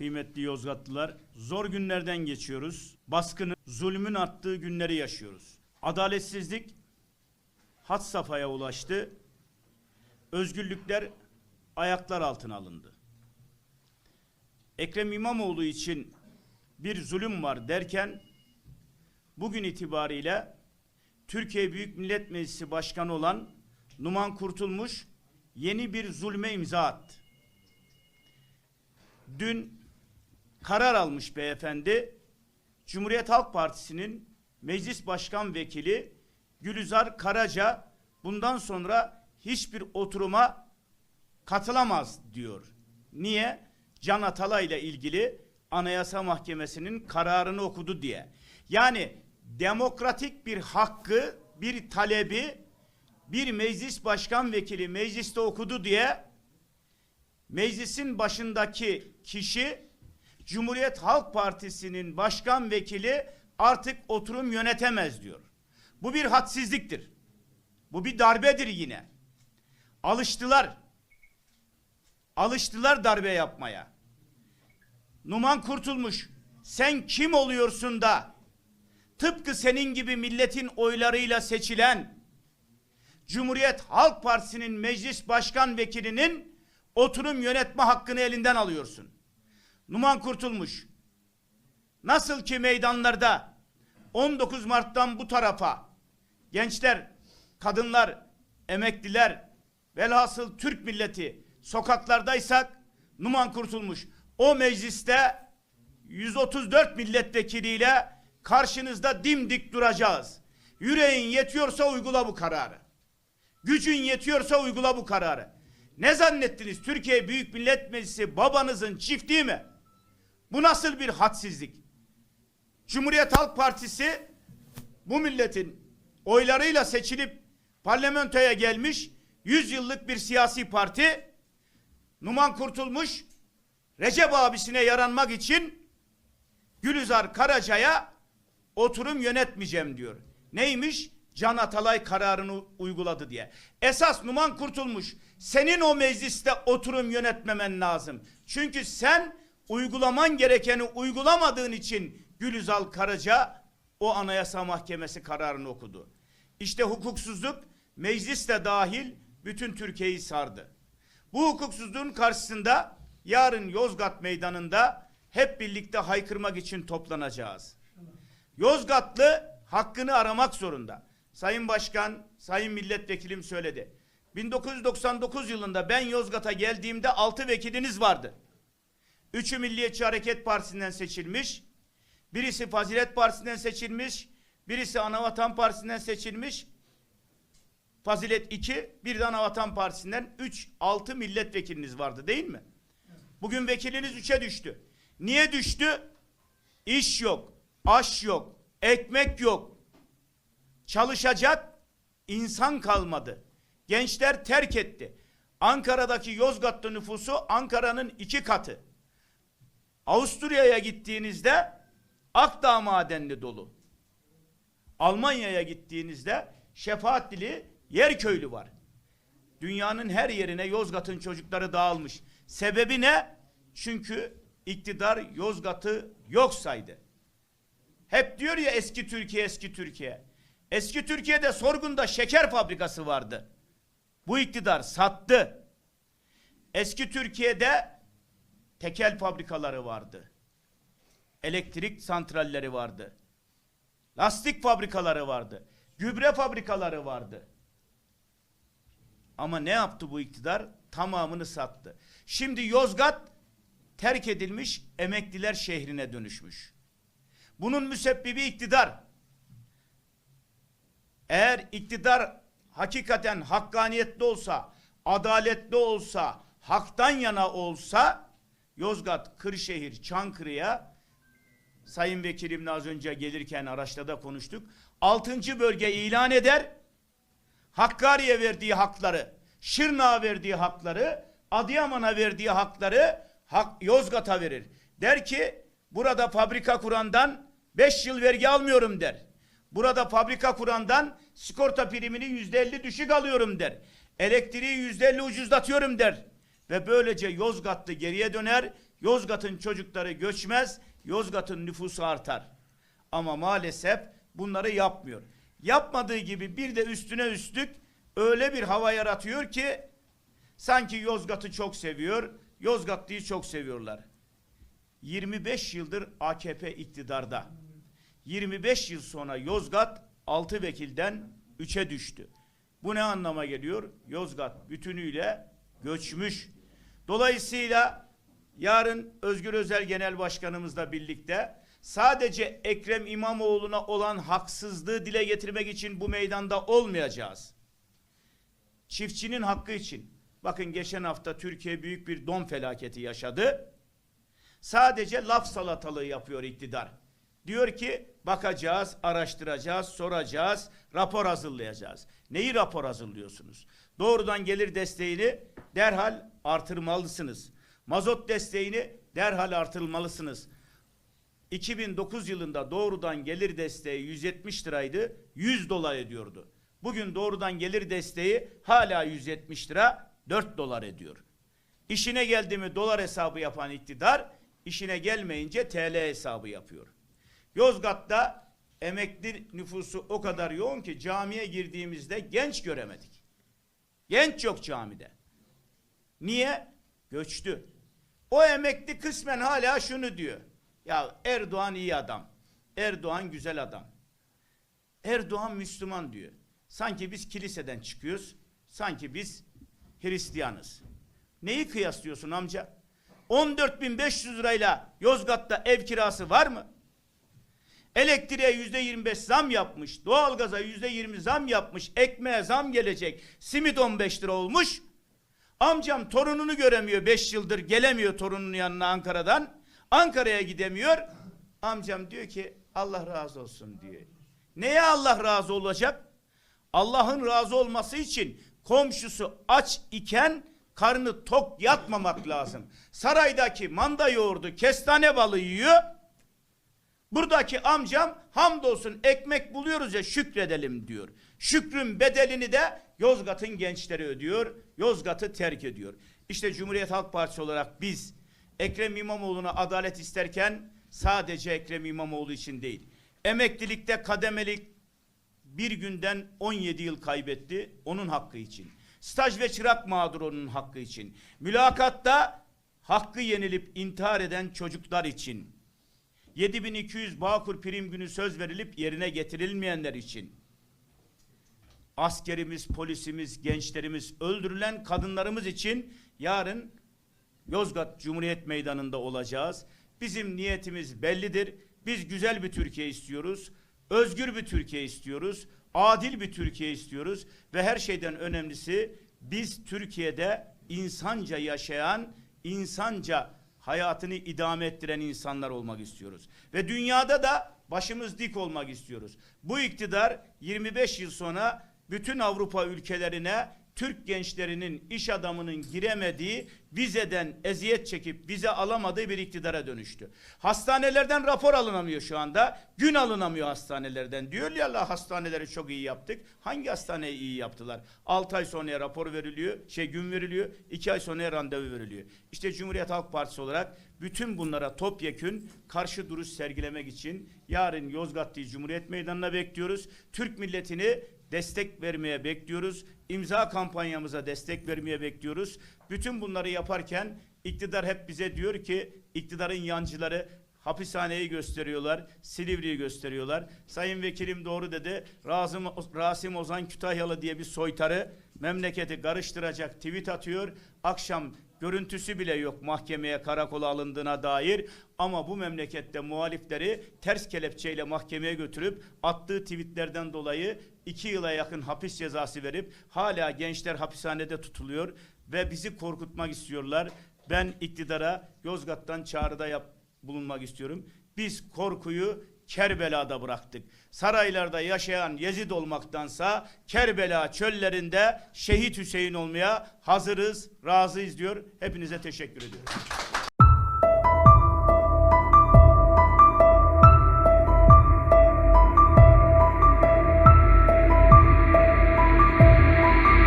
Kıymetli Yozgatlılar, zor günlerden geçiyoruz. Baskının, zulmün arttığı günleri yaşıyoruz. Adaletsizlik had safhaya ulaştı. Özgürlükler ayaklar altına alındı. Ekrem İmamoğlu için bir zulüm var derken bugün itibariyle Türkiye Büyük Millet Meclisi Başkanı olan Numan Kurtulmuş yeni bir zulme imza attı. Dün karar almış beyefendi. Cumhuriyet Halk Partisi'nin Meclis Başkan Vekili Gülizar Karaca bundan sonra hiçbir oturuma katılamaz diyor. Niye? Can Atalay ile ilgili Anayasa Mahkemesi'nin kararını okudu diye. Yani demokratik bir hakkı, bir talebi bir meclis başkan vekili mecliste okudu diye meclisin başındaki kişi Cumhuriyet Halk Partisi'nin başkan vekili artık oturum yönetemez diyor. Bu bir hadsizliktir. Bu bir darbedir yine. Alıştılar. Alıştılar darbe yapmaya. Numan Kurtulmuş sen kim oluyorsun da tıpkı senin gibi milletin oylarıyla seçilen Cumhuriyet Halk Partisi'nin meclis başkan vekilinin oturum yönetme hakkını elinden alıyorsun. Numan Kurtulmuş nasıl ki meydanlarda 19 Mart'tan bu tarafa gençler, kadınlar, emekliler, velhasıl Türk milleti sokaklardaysak Numan Kurtulmuş o mecliste 134 milletvekiliyle karşınızda dimdik duracağız. Yüreğin yetiyorsa uygula bu kararı. Gücün yetiyorsa uygula bu kararı. Ne zannettiniz? Türkiye Büyük Millet Meclisi babanızın çiftliği mi? Bu nasıl bir hadsizlik? Cumhuriyet Halk Partisi bu milletin oylarıyla seçilip parlamentoya gelmiş 100 yıllık bir siyasi parti Numan Kurtulmuş Recep abisine yaranmak için Gülizar Karaca'ya oturum yönetmeyeceğim diyor. Neymiş? Can Atalay kararını uyguladı diye. Esas Numan Kurtulmuş senin o mecliste oturum yönetmemen lazım. Çünkü sen uygulaman gerekeni uygulamadığın için Gülizal Karaca o Anayasa Mahkemesi kararını okudu. İşte hukuksuzluk meclis de dahil bütün Türkiye'yi sardı. Bu hukuksuzluğun karşısında yarın Yozgat Meydanı'nda hep birlikte haykırmak için toplanacağız. Yozgatlı hakkını aramak zorunda. Sayın Başkan, Sayın Milletvekilim söyledi. 1999 yılında ben Yozgat'a geldiğimde 6 vekiliniz vardı. Üçü Milliyetçi Hareket Partisi'nden seçilmiş. Birisi Fazilet Partisi'nden seçilmiş. Birisi Anavatan Partisi'nden seçilmiş. Fazilet 2, bir de Anavatan Partisi'nden 3, 6 milletvekiliniz vardı değil mi? Bugün vekiliniz 3'e düştü. Niye düştü? İş yok, aş yok, ekmek yok. Çalışacak insan kalmadı. Gençler terk etti. Ankara'daki Yozgatlı nüfusu Ankara'nın iki katı. Avusturya'ya gittiğinizde Akdağ madenli dolu. Almanya'ya gittiğinizde Şefaatli Yerköylü var. Dünyanın her yerine Yozgat'ın çocukları dağılmış. Sebebi ne? Çünkü iktidar Yozgat'ı yok saydı. Hep diyor ya eski Türkiye eski Türkiye. Eski Türkiye'de Sorgun'da şeker fabrikası vardı. Bu iktidar sattı. Eski Türkiye'de tekel fabrikaları vardı. Elektrik santralleri vardı. Lastik fabrikaları vardı. Gübre fabrikaları vardı. Ama ne yaptı bu iktidar? Tamamını sattı. Şimdi Yozgat terk edilmiş emekliler şehrine dönüşmüş. Bunun müsebbibi iktidar. Eğer iktidar hakikaten hakkaniyetli olsa, adaletli olsa, haktan yana olsa Yozgat, Kırşehir, Çankırı'ya Sayın Vekilimle az önce gelirken araçta da konuştuk. Altıncı bölge ilan eder. Hakkari'ye verdiği hakları, Şırnak'a verdiği hakları, Adıyaman'a verdiği hakları hak, Yozgat'a verir. Der ki burada fabrika kurandan 5 yıl vergi almıyorum der. Burada fabrika kurandan sigorta primini yüzde elli düşük alıyorum der. Elektriği yüzde elli ucuzlatıyorum der. Ve böylece Yozgatlı geriye döner. Yozgat'ın çocukları göçmez, Yozgat'ın nüfusu artar. Ama maalesef bunları yapmıyor. Yapmadığı gibi bir de üstüne üstlük öyle bir hava yaratıyor ki sanki Yozgat'ı çok seviyor, Yozgatlı'yı çok seviyorlar. 25 yıldır AKP iktidarda. 25 yıl sonra Yozgat 6 vekilden 3'e düştü. Bu ne anlama geliyor? Yozgat bütünüyle göçmüş. Dolayısıyla yarın Özgür Özel Genel Başkanımızla birlikte sadece Ekrem İmamoğlu'na olan haksızlığı dile getirmek için bu meydanda olmayacağız. Çiftçinin hakkı için. Bakın geçen hafta Türkiye büyük bir don felaketi yaşadı. Sadece laf salatalığı yapıyor iktidar. Diyor ki bakacağız, araştıracağız, soracağız, rapor hazırlayacağız. Neyi rapor hazırlıyorsunuz? Doğrudan gelir desteğini derhal artırmalısınız. Mazot desteğini derhal artırmalısınız. 2009 yılında doğrudan gelir desteği 170 liraydı, 100 dolar ediyordu. Bugün doğrudan gelir desteği hala 170 lira, 4 dolar ediyor. İşine geldi mi dolar hesabı yapan iktidar, işine gelmeyince TL hesabı yapıyor. Yozgat'ta emekli nüfusu o kadar yoğun ki camiye girdiğimizde genç göremedik. Genç yok camide. Niye? Göçtü. O emekli kısmen hala şunu diyor. Ya Erdoğan iyi adam. Erdoğan güzel adam. Erdoğan Müslüman diyor. Sanki biz kiliseden çıkıyoruz. Sanki biz Hristiyanız. Neyi kıyaslıyorsun amca? 14.500 lirayla Yozgat'ta ev kirası var mı? Elektriğe yüzde 25 zam yapmış, doğalgaza yüzde 20 zam yapmış, ekmeğe zam gelecek, simit 15 lira olmuş. Amcam torununu göremiyor 5 yıldır gelemiyor torununun yanına Ankara'dan. Ankara'ya gidemiyor. Amcam diyor ki Allah razı olsun diyor. Neye Allah razı olacak? Allah'ın razı olması için komşusu aç iken karnı tok yatmamak lazım. Saraydaki manda yoğurdu, kestane balı yiyor. Buradaki amcam hamdolsun ekmek buluyoruz ya şükredelim diyor. Şükrün bedelini de Yozgat'ın gençleri ödüyor. Yozgat'ı terk ediyor. İşte Cumhuriyet Halk Partisi olarak biz Ekrem İmamoğlu'na adalet isterken sadece Ekrem İmamoğlu için değil. Emeklilikte kademelik bir günden 17 yıl kaybetti onun hakkı için. Staj ve çırak mağdur onun hakkı için. Mülakatta hakkı yenilip intihar eden çocuklar için. 7200 Bağkur prim günü söz verilip yerine getirilmeyenler için. Askerimiz, polisimiz, gençlerimiz, öldürülen kadınlarımız için yarın Yozgat Cumhuriyet Meydanı'nda olacağız. Bizim niyetimiz bellidir. Biz güzel bir Türkiye istiyoruz. Özgür bir Türkiye istiyoruz. Adil bir Türkiye istiyoruz. Ve her şeyden önemlisi biz Türkiye'de insanca yaşayan, insanca hayatını idame ettiren insanlar olmak istiyoruz. Ve dünyada da başımız dik olmak istiyoruz. Bu iktidar 25 yıl sonra bütün Avrupa ülkelerine Türk gençlerinin, iş adamının giremediği, vizeden eziyet çekip vize alamadığı bir iktidara dönüştü. Hastanelerden rapor alınamıyor şu anda. Gün alınamıyor hastanelerden. Diyor ya Allah hastaneleri çok iyi yaptık. Hangi hastaneyi iyi yaptılar? 6 ay sonra rapor veriliyor, şey gün veriliyor, 2 ay sonra randevu veriliyor. İşte Cumhuriyet Halk Partisi olarak bütün bunlara topyekün karşı duruş sergilemek için yarın Yozgat'ta Cumhuriyet Meydanı'na bekliyoruz. Türk milletini destek vermeye bekliyoruz. İmza kampanyamıza destek vermeye bekliyoruz. Bütün bunları yaparken iktidar hep bize diyor ki iktidarın yancıları hapishaneyi gösteriyorlar, Silivri'yi gösteriyorlar. Sayın Vekilim doğru dedi. Rasim, Rasim Ozan Kütahyalı diye bir soytarı memleketi karıştıracak tweet atıyor. Akşam görüntüsü bile yok mahkemeye karakola alındığına dair ama bu memlekette muhalifleri ters kelepçeyle mahkemeye götürüp attığı tweetlerden dolayı iki yıla yakın hapis cezası verip hala gençler hapishanede tutuluyor ve bizi korkutmak istiyorlar. Ben iktidara Yozgat'tan çağrıda yap, bulunmak istiyorum. Biz korkuyu Kerbela'da bıraktık. Saraylarda yaşayan Yezid olmaktansa Kerbela çöllerinde şehit Hüseyin olmaya hazırız, razıyız diyor. Hepinize teşekkür ediyorum.